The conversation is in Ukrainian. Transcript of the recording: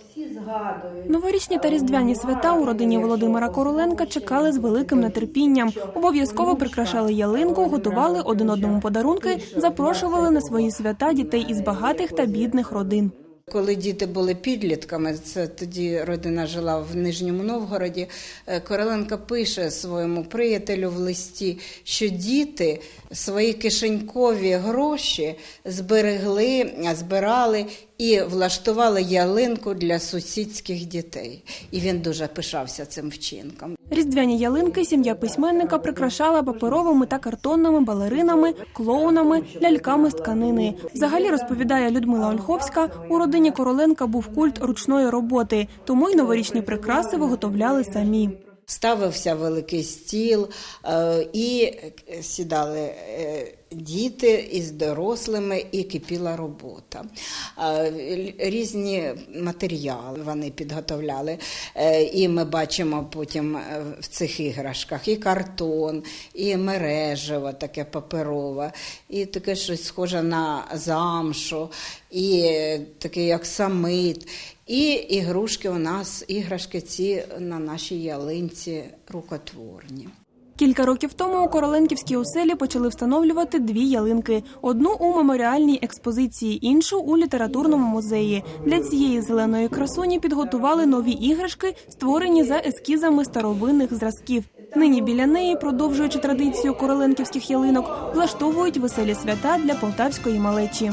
всі згадують. Новорічні та різдвяні свята у родині Володимира Короленка чекали з великим нетерпінням. Обов'язково прикрашали ялинку, готували один одному подарунки, запрошували на свої свята дітей із багатих та бідних родин. Коли діти були підлітками, це тоді родина жила в Нижньому Новгороді. е, Короленко пише своєму приятелю в листі, що діти свої кишенькові гроші зберегли, збирали і влаштували ялинку для сусідських дітей. І він дуже пишався цим вчинком. Різдвяні ялинки сім'я письменника прикрашала паперовими та картонними балеринами, клоунами, ляльками з тканини. Взагалі розповідає Людмила Ольховська, у родині Короленка був культ ручної роботи, тому й новорічні прикраси виготовляли самі. Ставився великий стіл, е, і сідали е, діти із дорослими, і кипіла робота. Різні матеріали вони підготовляли. Е, І ми бачимо потім е, в цих іграшках і картон, і мережево, таке паперове, і таке щось схоже на замшу, і е, таке як самит. І ігрушки у нас, іграшки ці на нашій ялинці рукотворні. Кілька років тому у Короленківській оселі почали встановлювати дві ялинки: одну у меморіальній експозиції, іншу у літературному музеї. Для цієї зеленої красуні підготували нові іграшки, створені за ескізами старовинних зразків. Нині біля неї, продовжуючи традицію короленківських ялинок, влаштовують веселі свята для полтавської малечі.